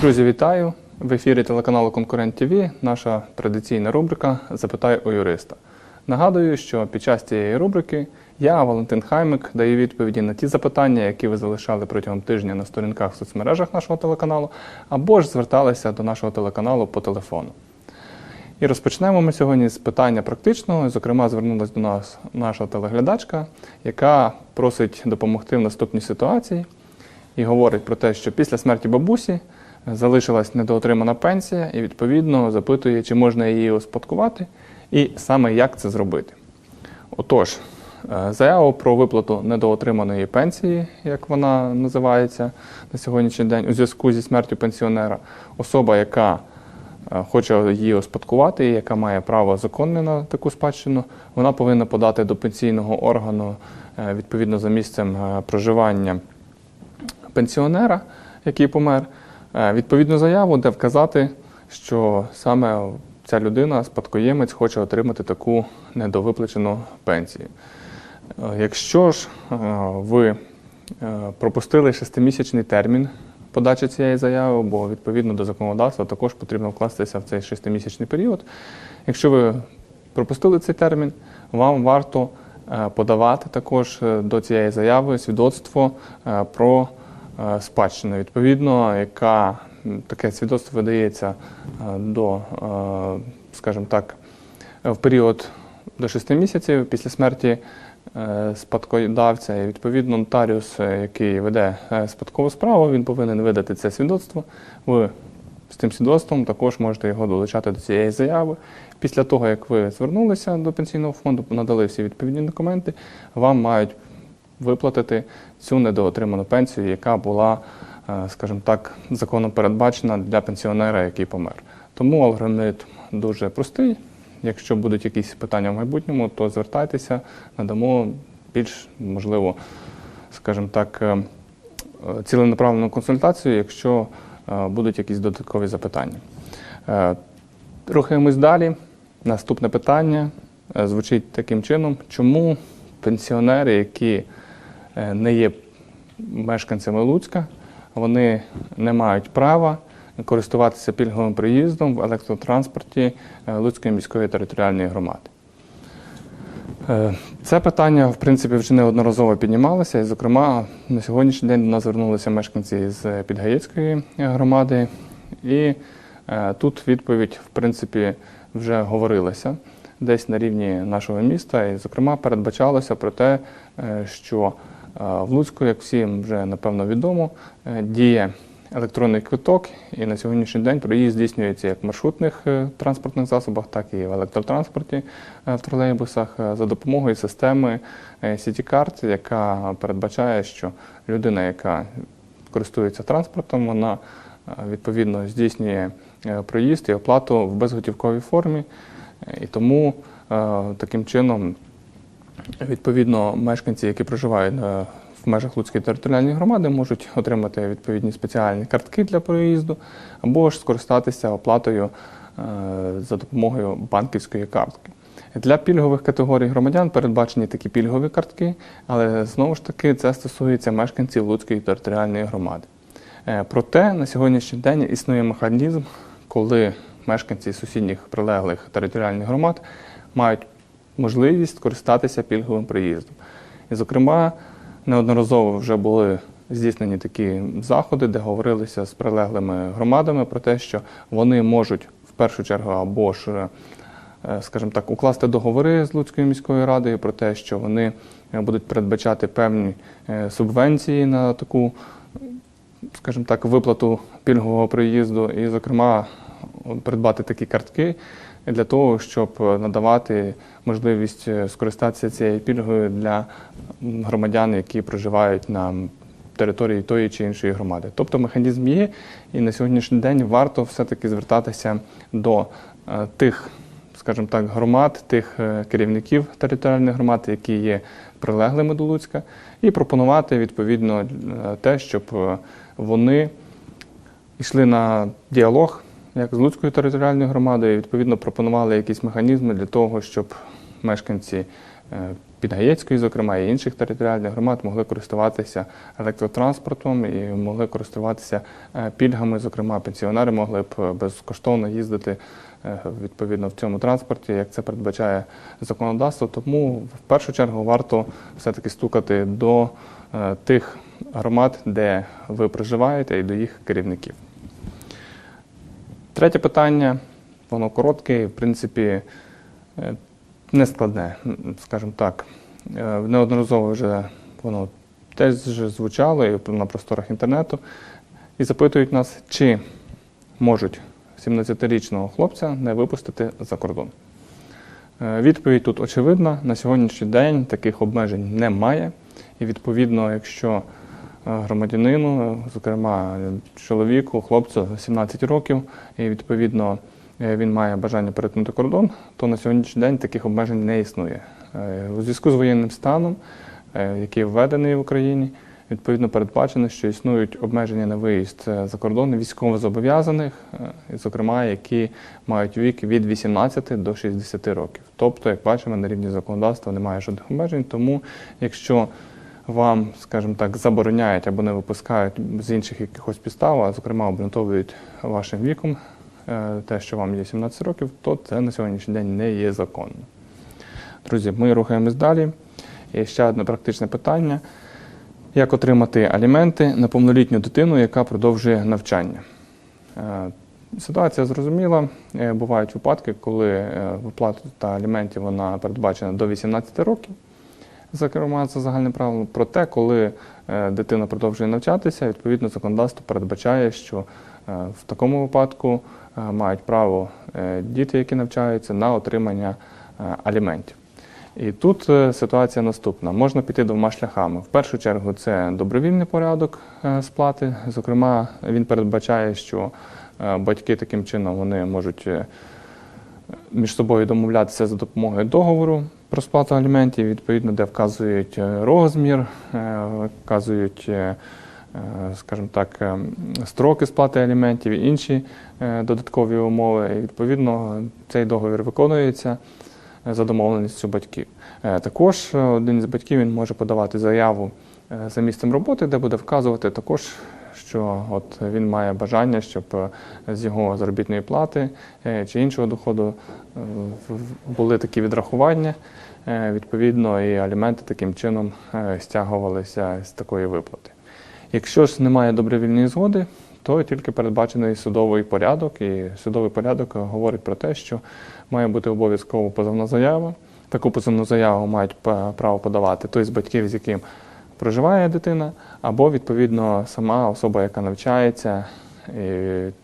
Друзі, вітаю! В ефірі телеканалу Конкурент ТВ наша традиційна рубрика Запитай у юриста. Нагадую, що під час цієї рубрики я, Валентин Хаймик, даю відповіді на ті запитання, які ви залишали протягом тижня на сторінках в соцмережах нашого телеканалу, або ж зверталися до нашого телеканалу по телефону. І розпочнемо ми сьогодні з питання практичного. Зокрема, звернулася до нас наша телеглядачка, яка просить допомогти в наступній ситуації і говорить про те, що після смерті бабусі залишилась недоотримана пенсія, і відповідно запитує, чи можна її успадкувати, і саме як це зробити. Отож, е, заяву про виплату недоотриманої пенсії, як вона називається на сьогоднішній день, у зв'язку зі смертю пенсіонера, особа, яка е, хоче її успадкувати, яка має право законне на таку спадщину, вона повинна подати до пенсійного органу е, відповідно за місцем проживання пенсіонера, який помер, відповідну заяву, де вказати, що саме ця людина, спадкоємець, хоче отримати таку недовиплачену пенсію. Е, Якщо ж е, ви е, пропустили шестимісячний термін подачі цієї заяви, бо відповідно до законодавства також потрібно вкластися в цей шестимісячний період. Якщо ви пропустили цей термін, вам варто е, подавати також е, до цієї заяви свідоцтво е, про е, спадщину, відповідно, яка таке свідоцтво видається е, до, е, скажімо так, в період до 6 місяців після смерті спадкодавця. І відповідно нотаріус, який веде спадкову справу, він повинен видати це свідоцтво. Ви з тим свідоцтвом також можете його долучати до цієї заяви. Після того, як ви звернулися до пенсійного фонду, надали всі відповідні документи, вам мають виплатити цю недоотриману пенсію, яка була, е, скажімо так, законом передбачена для пенсіонера, який помер. Тому алгоритм дуже простий. Якщо будуть якісь питання в майбутньому, то звертайтеся, надамо більш можливо, скажімо так, е, е, ціленаправлену консультацію, якщо будуть якісь додаткові запитання. Рухаємось далі. Наступне питання звучить таким чином: чому пенсіонери, які не є мешканцями Луцька, вони не мають права користуватися пільговим проїздом в електротранспорті е, Луцької міської територіальної громади? Е, Це питання, в принципі, вже неодноразово піднімалося, і, зокрема, на сьогоднішній день до нас звернулися мешканці з Підгаєцької громади, і е, тут відповідь, в принципі, вже говорилася десь на рівні нашого міста, і, зокрема, передбачалося про те, е, що е, в Луцьку, як всім вже напевно відомо, е, діє електронний квиток, і на сьогоднішній день проїзд здійснюється як в маршрутних е, транспортних засобах, так і в електротранспорті е, в тролейбусах за допомогою системи CityCard, яка передбачає, що людина, яка користується транспортом, вона відповідно здійснює проїзд і оплату в безготівковій формі. І тому таким чином Відповідно, мешканці, які проживають е, в межах Луцької територіальної громади, можуть отримати відповідні спеціальні картки для проїзду або ж скористатися оплатою е, за допомогою банківської картки. Для пільгових категорій громадян передбачені такі пільгові картки, але знову ж таки це стосується мешканців Луцької територіальної громади. Е, Проте на сьогоднішній день існує механізм, коли мешканці сусідніх прилеглих територіальних громад мають можливість користатися пільговим проїздом. І, зокрема, неодноразово вже були здійснені такі заходи, де говорилися з прилеглими громадами про те, що вони можуть в першу чергу або ж, е, скажімо так, укласти договори з Луцькою міською радою про те, що вони е, будуть передбачати певні е, субвенції на таку, скажімо так, виплату пільгового проїзду, і, зокрема, придбати такі картки для того, щоб надавати можливість е, скористатися цією пільгою для громадян, які проживають на території тої чи іншої громади. Тобто механізм є, і на сьогоднішній день варто все-таки звертатися до е, тих, скажімо так, громад, тих е, керівників територіальних громад, які є прилеглими до Луцька, і пропонувати відповідно е, те, щоб е, вони йшли на діалог як з Луцькою територіальною громадою, і відповідно пропонували якісь механізми для того, щоб мешканці е, Підгаєцької, зокрема, і інших територіальних громад могли користуватися електротранспортом і могли користуватися е, пільгами. Зокрема, пенсіонери могли б е, безкоштовно їздити відповідно в цьому транспорті, як це передбачає законодавство. Тому в першу чергу варто все-таки стукати до тих громад, де ви проживаєте, і до їх керівників. Третє питання, воно коротке, в принципі, е, нескладне, скажімо так. Е, Неодноразово вже воно теж звучало і на просторах інтернету. І запитують нас, чи можуть 17-річного хлопця не випустити за кордон. Е, Відповідь тут очевидна. На сьогоднішній день таких обмежень немає. І відповідно, якщо громадянину, е, зокрема е, чоловіку, хлопцю 17 років, і відповідно е, він має бажання перетнути кордон, то на сьогоднішній день таких обмежень не існує. Е, У зв'язку з воєнним станом, е, який введений в Україні, відповідно передбачено, що існують обмеження на виїзд е, за кордон військовозобов'язаних, е, зокрема, які мають вік від 18 до 60 років. Тобто, як бачимо, на рівні законодавства немає жодних обмежень. Тому, якщо вам, скажімо так, забороняють або не випускають з інших якихось підстав, а зокрема обґрунтовують вашим віком е, те, що вам є 17 років, то це на сьогоднішній день не є законно. Друзі, ми рухаємось далі. І ще одне практичне питання: як отримати аліменти на повнолітню дитину, яка продовжує навчання? Е, Ситуація зрозуміла. Е, Бувають випадки, коли виплата аліментів вона передбачена до 18 років зокрема, це загальне правило. Проте, коли е, дитина продовжує навчатися, відповідно законодавство передбачає, що е, в такому випадку е, мають право діти, які навчаються, на отримання аліментів. І тут ситуація наступна: можна піти двома шляхами. В першу чергу це добровільний порядок сплати. Зокрема, він передбачає, що батьки таким чином вони можуть між собою домовлятися за допомогою договору про сплату аліментів, відповідно, де вказують е, розмір, е, вказують, е, скажімо так, строки сплати аліментів і інші додаткові умови. І, відповідно, цей договір виконується за домовленістю батьків. Також один з батьків він може подавати заяву за місцем роботи, де буде вказувати також, що от він має бажання, щоб е, з його заробітної плати е, чи іншого доходу е, були такі відрахування. Відповідно, і аліменти таким чином стягувалися з такої виплати. Якщо ж немає добровільної згоди, то тільки передбачений судовий порядок, і судовий порядок говорить про те, що має бути обов'язково позовна заява. Таку позовну заяву мають право подавати той з батьків, з яким проживає дитина, або відповідно сама особа, яка навчається.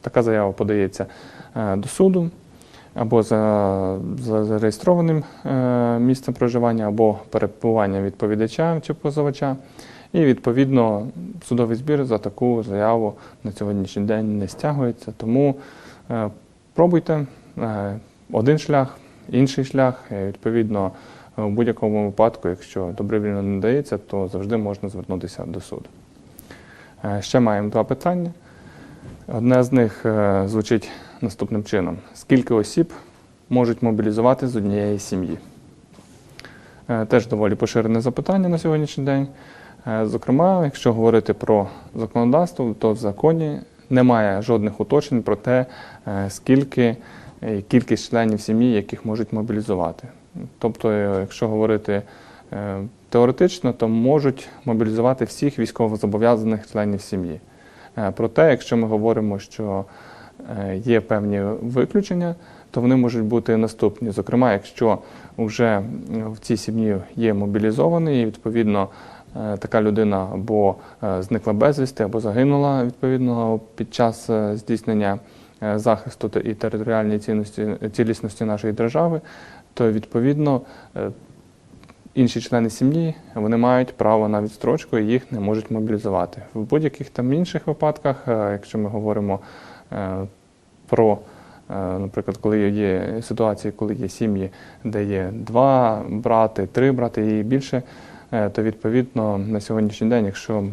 Така заява подається е, до суду або за, за зареєстрованим е, місцем проживання, або перебування відповідача чи позивача. І відповідно судовий збір за таку заяву на сьогоднішній день не стягується. Тому е, пробуйте один шлях, інший шлях. Відповідно, в будь-якому випадку, якщо добровільно не дається, то завжди можна звернутися до суду. Е, Ще маємо два питання. Одне з них е, звучить наступним чином: скільки осіб можуть мобілізувати з однієї сім'ї? Е, Теж доволі поширене запитання на сьогоднішній день. Е, Зокрема, якщо говорити про законодавство, то в законі немає жодних уточнень про те, е, скільки кількість членів сім'ї, яких можуть мобілізувати. Тобто, е, якщо говорити е, теоретично, то можуть мобілізувати всіх військовозобов'язаних членів сім'ї. Е, Проте, якщо ми говоримо, що є певні виключення, то вони можуть бути наступні. Зокрема, якщо вже в цій сім'ї є мобілізований, і відповідно така людина або зникла безвісти, або загинула відповідно під час здійснення захисту і територіальної цілісності нашої держави, то відповідно е, інші члени сім'ї вони мають право на відстрочку і їх не можуть мобілізувати. В будь-яких там інших випадках, е, якщо ми говоримо е, про, наприклад, коли є ситуації, коли є сім'ї, де є два брати, три брати і більше, то відповідно на сьогоднішній день, якщо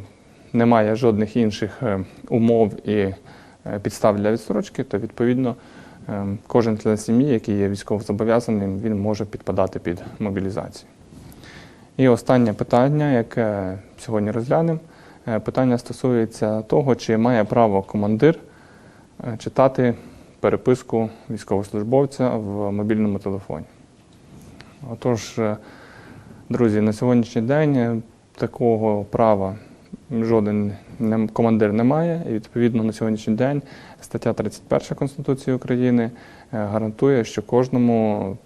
немає жодних інших умов і підстав для відстрочки, то відповідно кожен член сім'ї, який є військовозобов'язаним, він може підпадати під мобілізацію. І останнє питання, яке сьогодні розглянемо, е, питання стосується того, чи має право командир е, читати переписку військовослужбовця в мобільному телефоні. Отож, е, друзі, на сьогоднішній день такого права жоден командир не має. І відповідно на сьогоднішній день стаття 31 Конституції України е, гарантує, що кожному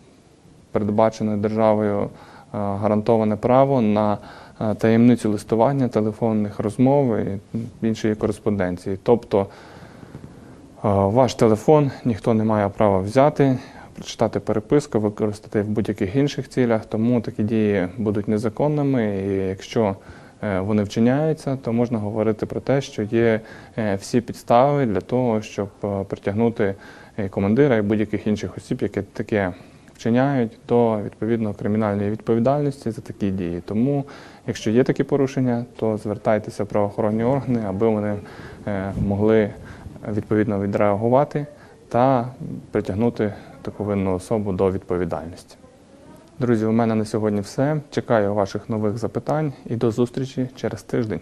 передбачене державою е, гарантоване право на е, таємницю листування, телефонних розмов і іншої кореспонденції. Тобто ваш телефон ніхто не має права взяти, прочитати переписку, використати в будь-яких інших цілях, тому такі дії будуть незаконними. І якщо вони вчиняються, то можна говорити про те, що є е, всі підстави для того, щоб е, притягнути командира і будь-яких інших осіб, які таке вчиняють до відповідно кримінальної відповідальності за такі дії. Тому, якщо є такі порушення, то звертайтеся в правоохоронні органи, аби вони е, могли відповідно відреагувати та притягнути таку винну особу до відповідальності. Друзі, у мене на сьогодні все. Чекаю ваших нових запитань і до зустрічі через тиждень.